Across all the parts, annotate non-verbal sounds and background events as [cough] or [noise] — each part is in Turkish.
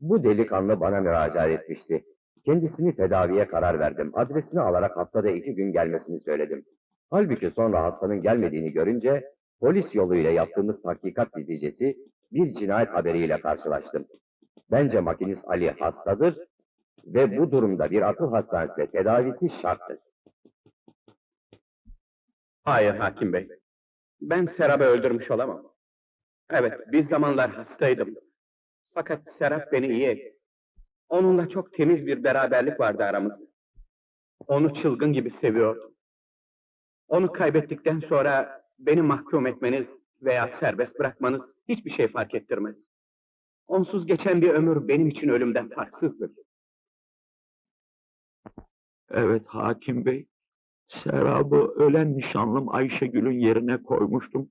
Bu delikanlı bana müracaat etmişti. Kendisini tedaviye karar verdim. Adresini alarak haftada iki gün gelmesini söyledim. Halbuki sonra hastanın gelmediğini görünce polis yoluyla yaptığımız tahkikat neticesi bir cinayet haberiyle karşılaştım. Bence makinist Ali hastadır ve bu durumda bir akıl hastanesinde tedavisi şarttır. Hayır hakim bey. Ben Serap'ı öldürmüş olamam. Evet, bir zamanlar hastaydım. Fakat Serap beni iyi etti. Onunla çok temiz bir beraberlik vardı aramızda. Onu çılgın gibi seviyordum. Onu kaybettikten sonra beni mahkum etmeniz veya serbest bırakmanız hiçbir şey fark ettirmez. Onsuz geçen bir ömür benim için ölümden farksızdır. Evet hakim bey. Serabı ölen nişanlım Ayşegül'ün yerine koymuştum.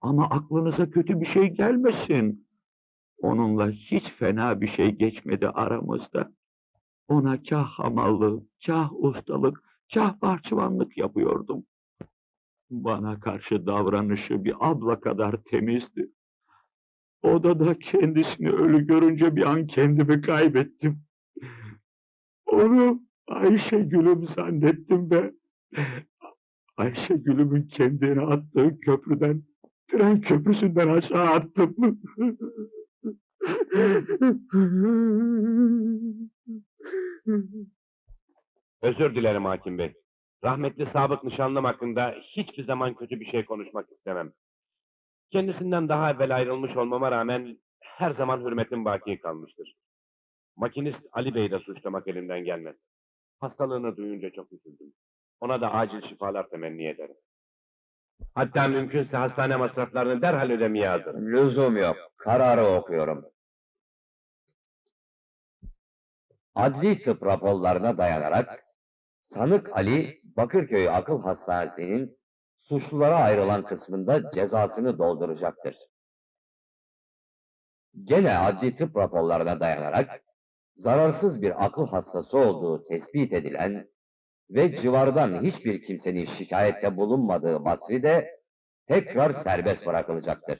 Ama aklınıza kötü bir şey gelmesin. Onunla hiç fena bir şey geçmedi aramızda. Ona kah hamallık, kah ustalık, kah bahçıvanlık yapıyordum. Bana karşı davranışı bir abla kadar temizdi. Odada kendisini ölü görünce bir an kendimi kaybettim. Onu Ayşegül'üm zannettim be. Ayşegül'ümün kendini attığı köprüden, tren köprüsünden aşağı attım. [laughs] Özür dilerim hakim bey. Rahmetli sabık nişanlım hakkında hiçbir zaman kötü bir şey konuşmak istemem. Kendisinden daha evvel ayrılmış olmama rağmen her zaman hürmetim baki kalmıştır. Makinist Ali Bey'i de suçlamak elimden gelmez. Hastalığını duyunca çok üzüldüm. Ona da acil şifalar temenni ederim. Hatta mümkünse hastane masraflarını derhal ödemeye hazırım. Lüzum yok. Kararı okuyorum. Adli tıp raporlarına dayanarak sanık Ali Bakırköy Akıl Hastanesi'nin suçlulara ayrılan kısmında cezasını dolduracaktır. Gene adli tıp raporlarına dayanarak zararsız bir akıl hastası olduğu tespit edilen ve civardan hiçbir kimsenin şikayette bulunmadığı Basri de tekrar serbest bırakılacaktır.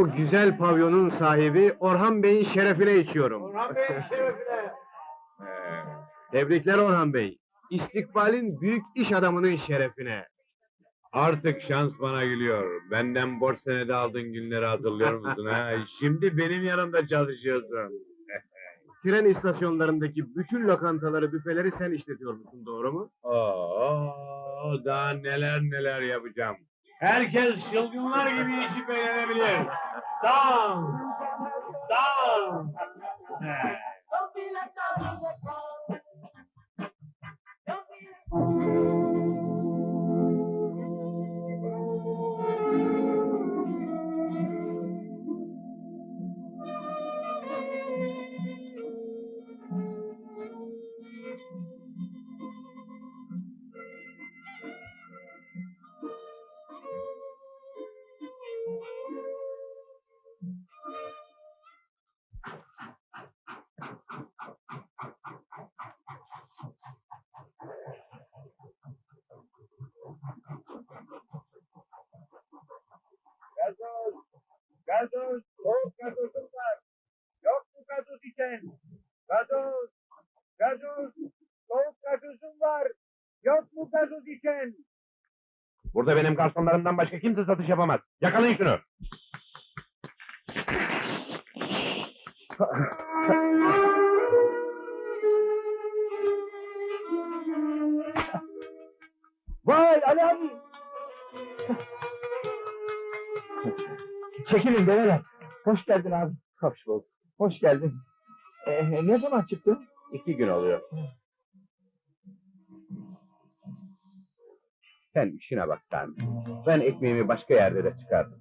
Bu güzel pavyonun sahibi Orhan Bey'in şerefine içiyorum. Orhan Bey'in şerefine. [laughs] Tebrikler Orhan Bey. İstikbalin büyük iş adamının şerefine. Artık şans bana gülüyor. Benden borç senedi aldığın günleri hatırlıyor musun ha? [laughs] Şimdi benim yanımda çalışıyorsun. [laughs] Tren istasyonlarındaki bütün lokantaları, büfeleri sen işletiyor musun, doğru mu? Oo, daha neler neler yapacağım. Herkes çılgınlar gibi içip eğlenebilir. Down! Down! Gazoz, soğuk gazozum var. Yok mu gazoz içen? Gazoz, gazoz, soğuk gazozum var. Yok mu gazoz içen? Burada benim garsonlarımdan başka kimse satış yapamaz. Yakalayın şunu. Vay Ali abi! Çekilin beyler. Hoş geldin abi. Hoş bulduk. Hoş geldin. Ee, ne zaman çıktın? İki gün oluyor. Sen işine bak Sami. Ben ekmeğimi başka yerde de çıkardım.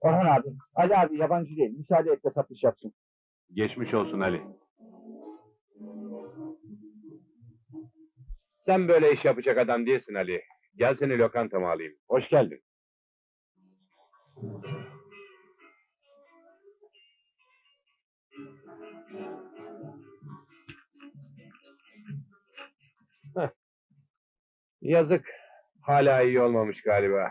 Orhan abi. Ali abi yabancı değil. Müsaade et de satış yapsın. Geçmiş olsun Ali. Sen böyle iş yapacak adam değilsin Ali. Gel seni lokantama alayım. Hoş geldin. Heh. Yazık. Hala iyi olmamış galiba.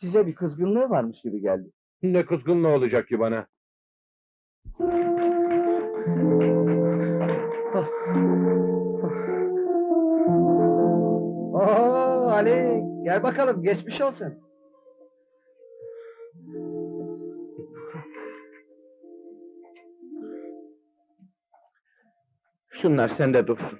Size bir kızgınlığı varmış gibi geldi. Ne kızgın ne olacak ki bana? Gel bakalım. Geçmiş olsun. Şunlar sende dursun.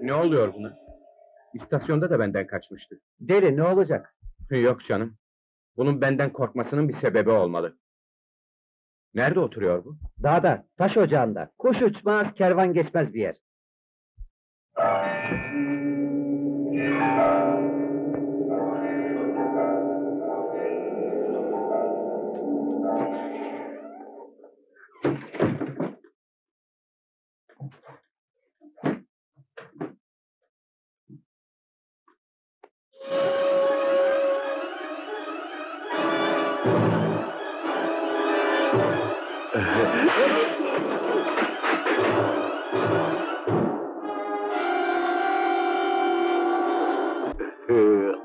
Ne oluyor buna? İstasyonda da benden kaçmıştı. Deli ne olacak? Yok canım. Bunun benden korkmasının bir sebebi olmalı. Nerede oturuyor bu? Dağda, taş ocağında. Kuş uçmaz, kervan geçmez bir yer.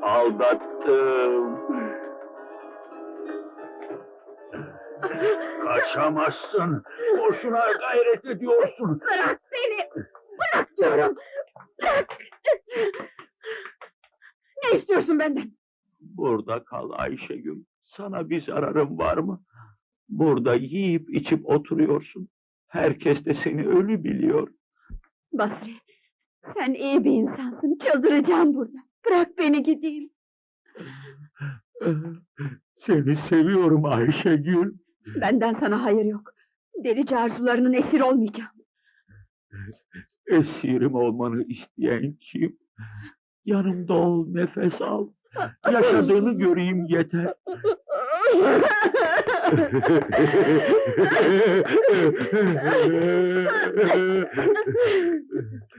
Aldattım. Kaçamazsın. Boşuna gayret ediyorsun. Bırak beni! Bırak diyorum! Bırak! Ne istiyorsun benden? Burada kal Ayşegül. Sana bir zararım var mı? Burada yiyip içip oturuyorsun. Herkes de seni ölü biliyor. Basri, sen iyi bir insansın. Çıldıracağım burada. Bırak beni gideyim. Seni seviyorum Ayşegül. Benden sana hayır yok. Delice arzularının esir olmayacağım. Esirim olmanı isteyen kim? Yanımda ol, nefes al. Yaşadığını göreyim yeter. [laughs]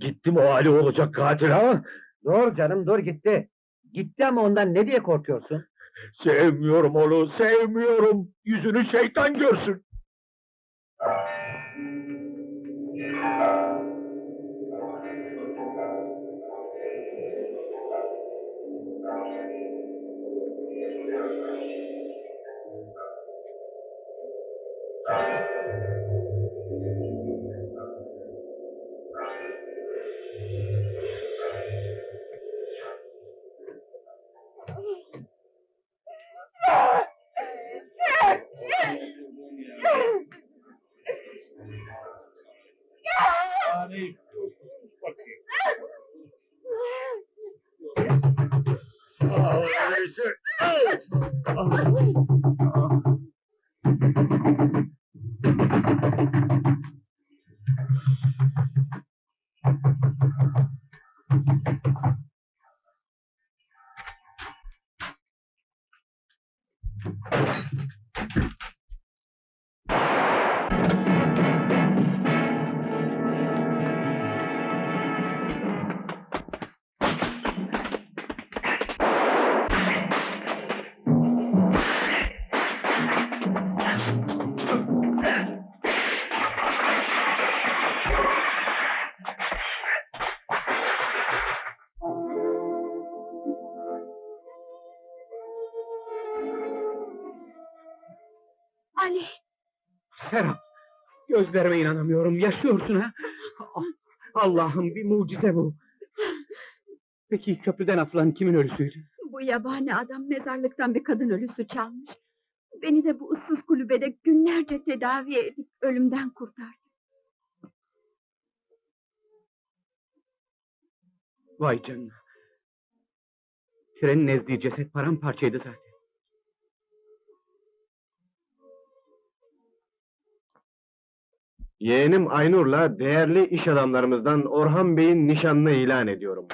Gitti mi o Ali olacak katil ha? Dur canım dur gitti. Gitti ama ondan ne diye korkuyorsun? Sevmiyorum onu, sevmiyorum. Yüzünü şeytan görsün. Oh. Serap! Gözlerime inanamıyorum. Yaşıyorsun ha? Ah, Allah'ım bir mucize bu. Peki köprüden atılan kimin ölüsüydü? Bu yabani adam mezarlıktan bir kadın ölüsü çalmış. Beni de bu ıssız kulübede günlerce tedavi edip ölümden kurtardı. Vay canına. Trenin ezdiği ceset paramparçaydı zaten. Yeğenim Aynur'la değerli iş adamlarımızdan Orhan Bey'in nişanını ilan ediyorum.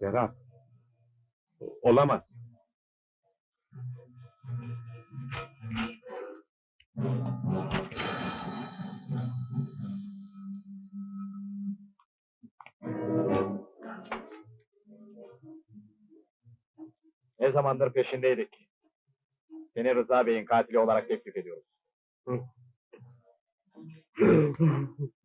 Serap. Olamaz. Ne zamandır peşindeydik. Seni Rıza Bey'in katili olarak teklif ediyoruz. [laughs]